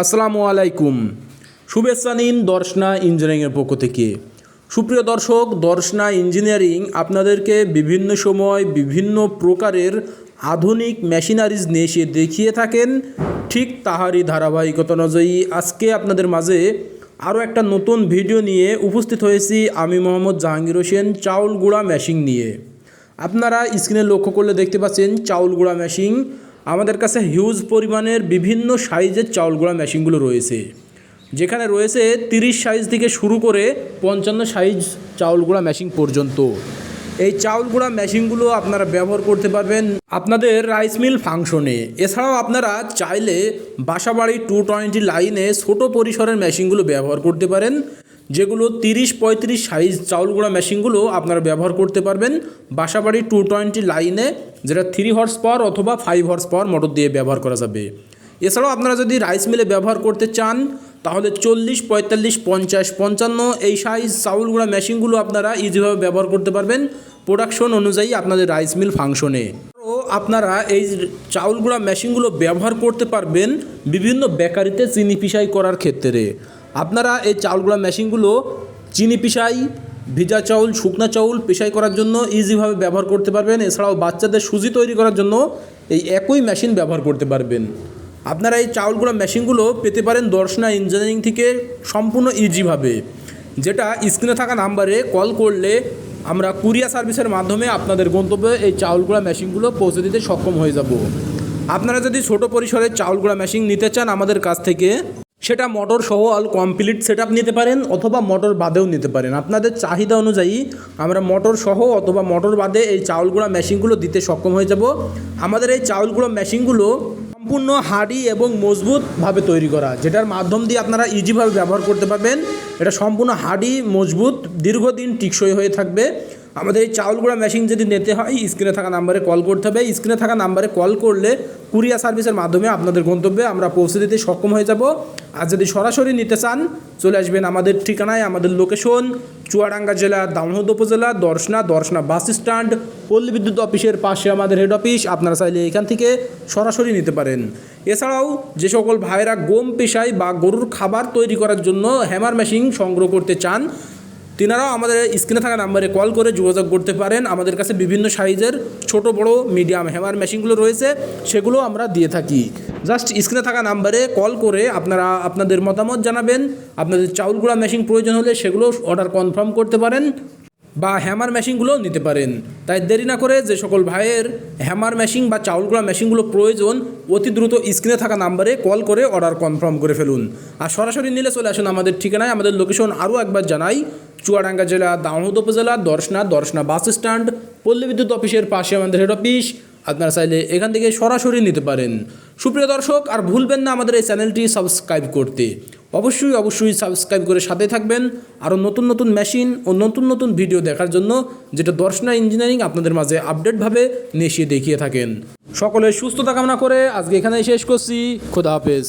আসসালামু আলাইকুম। শুভেচ্ছা নিন দর্শনা ইঞ্জিনিয়ারিংয়ের পক্ষ থেকে। সুপ্রিয় দর্শক, দর্শনা ইঞ্জিনিয়ারিং আপনাদেরকে বিভিন্ন সময় বিভিন্ন প্রকারের আধুনিক মেশিনারিজ নিয়ে এসে দেখিয়ে থাকেন। ঠিক তাহারই ধারাবাহিকতা অনুযায়ী আজকে আপনাদের মাঝে আরও একটা নতুন ভিডিও নিয়ে উপস্থিত হয়েছি আমি মোহাম্মদ জাহাঙ্গীর হোসেন চাউল গুঁড়া মেশিন নিয়ে। আপনারা স্ক্রিনে লক্ষ্য করলে দেখতে পাচ্ছেন চাউল গুঁড়া মেশিন আমাদের কাছে হিউজ পরিমাণের বিভিন্ন সাইজের চাউল গুঁড়া মেশিনগুলো রয়েছে। যেখানে রয়েছে তিরিশ সাইজ থেকে শুরু করে পঞ্চান্ন সাইজ চাউল গুঁড়া মেশিন পর্যন্ত। এই চাউল গুঁড়া মেশিনগুলো আপনারা ব্যবহার করতে পারবেন আপনাদের রাইস মিল ফাংশনে এছাড়াও আপনারা চাইলে বাসাবাড়ি টু টোয়েন্টি লাইনে ছোটো পরিসরের মেশিনগুলো ব্যবহার করতে পারেন। যেগুলো তিরিশ পঁয়ত্রিশ সাইজ চাউল গুঁড়া মেশিনগুলো আপনারা ব্যবহার করতে পারবেন। বাসাবাড়ি টু টোয়েন্টি লাইনে যেটা থ্রি হর্স পাওয়ার অথবা ফাইভ হর্স পাওয়ার মোটর দিয়ে ব্যবহার করা যাবে। এছাড়াও আপনারা যদি রাইস মিলে ব্যবহার করতে চান, তাহলে চল্লিশ পঁয়তাল্লিশ পঞ্চাশ পঞ্চান্ন এই সাইজ চাউল গুঁড়া মেশিনগুলো আপনারা ইজিভাবে ব্যবহার করতে পারবেন। প্রোডাকশন অনুযায়ী আপনাদের রাইস মিল ফাংশনে আপনারা এই চাউল গুঁড়া মেশিনগুলো ব্যবহার করতে পারবেন বিভিন্ন বেকারিতে চিনি পিসাই করার ক্ষেত্রে। আপনারা এই চাউল গুঁড়া মেশিনগুলো চিনি পিসাই, ভিজা চাউল, শুকনা চাউল পেশাই করার জন্য ইজিভাবে ব্যবহার করতে পারবেন। এছাড়াও বাচ্চাদের সুজি তৈরি করার জন্য এই একই মেশিন ব্যবহার করতে পারবেন। আপনারা এই চাউল গুঁড়া মেশিনগুলো পেতে পারেন দর্শনা ইঞ্জিনিয়ারিং থেকে সম্পূর্ণ ইজিভাবে যেটা স্ক্রিনে থাকা নাম্বারে কল করলে আমরা কুরিয়া সার্ভিসের মাধ্যমে আপনাদের গন্তব্যে এই চাউল গুঁড়া মেশিনগুলো পৌঁছে দিতে সক্ষম হয়ে যাব। আপনারা যদি ছোট পরিসরে গুঁড়া মেশিন নিতে চান আমাদের কাছ থেকে সেটা মোটর সহ অল কমপ্লিট সেট নিতে পারেন অথবা মোটর বাদেও নিতে পারেন। আপনাদের চাহিদা অনুযায়ী আমরা মোটর সহ অথবা মোটর বাদে এই চাউল গুঁড়া মেশিনগুলো দিতে সক্ষম হয়ে যাব। আমাদের এই চাউল গুঁড়া মেশিনগুলো সম্পূর্ণ হাড়ি এবং মজবুতভাবে তৈরি করা, যেটার মাধ্যম দিয়ে আপনারা ইজিভাবে ব্যবহার করতে পারবেন। এটা সম্পূর্ণ হার্ডি, মজবুত, দীর্ঘদিন টিকসই হয়ে থাকবে। আমাদের এই চাউল গুঁড়া মেশিন যদি নিতে হয় স্ক্রিনে থাকা নাম্বারে কল করতে হবে। স্ক্রিনে থাকা নাম্বারে কল করলে কুরিয়া সার্ভিসের মাধ্যমে আপনাদের গন্তব্যে আমরা পৌঁছে দিতে সক্ষম হয়ে যাব। আর যদি সরাসরি নিতে চান, চলে আসবেন আমাদের ঠিকানায়, আমাদের লোকেশন চুয়াডাঙ্গা জেলা দামহদ উপজেলা, দর্শনা দর্শনা বাস স্ট্যান্ড পল্লী বিদ্যুৎ অফিসের পাশে আমাদের হেড অফিস আপনারা চাইলে এখান থেকে সরাসরি নিতে পারেন। এছাড়াও যে সকল ভাইয়েরা গম পেশায় বা গরুর খাবার তৈরি করার জন্য হ্যামার মেশিন সংগ্রহ করতে চান তিনারাও আমাদের স্ক্রিনে থাকা নাম্বারে কল করে যোগাযোগ করতে পারেন। আমাদের কাছে বিভিন্ন সাইজের ছোট, বড় মিডিয়াম হ্যামার মেশিনগুলো রয়েছে সেগুলো আমরা দিয়ে থাকি। জাস্ট স্ক্রিনে থাকা নাম্বারে কল করে আপনারা আপনাদের মতামত জানাবেন, আপনাদের চাউল গুঁড়া মেশিন প্রয়োজন হলে সেগুলো অর্ডার কনফার্ম করতে পারেন বা হ্যামার মেশিনগুলো নিতে পারেন। তাই দেরি না করে যে সকল ভাইয়ের হ্যামার মেশিন বা চাউল গুঁড়া মেশিনগুলো প্রয়োজন, অতি দ্রুত স্ক্রিনে থাকা নাম্বারে কল করে অর্ডার কনফার্ম করে ফেলুন। আর সরাসরি নিলে চলে আসুন আমাদের ঠিকানায়, আমাদের লোকেশন আরও একবার জানাই। চুয়াডাঙ্গা জেলা দামোদ উপজেলা, দর্শনা দর্শনা বাস স্ট্যান্ড, পল্লী বিদ্যুৎ অফিসের পাশে আমাদের হেড অফিস আপনারা চাইলে এখান থেকে সরাসরি নিতে পারেন। সুপ্রিয় দর্শক, আর ভুলবেন না আমাদের এই চ্যানেলটি সাবস্ক্রাইব করতে। অবশ্যই অবশ্যই সাবস্ক্রাইব করে সাথে থাকবেন। আরও নতুন নতুন মেশিন ও নতুন নতুন ভিডিও দেখার জন্য যেটা দর্শনা ইঞ্জিনিয়ারিং আপনাদের মাঝে আপডেটভাবে এসে দেখিয়ে থাকেন। সকলের সুস্থতা কামনা করে আজকে এখানেই শেষ করছি। খোদা হাফেজ।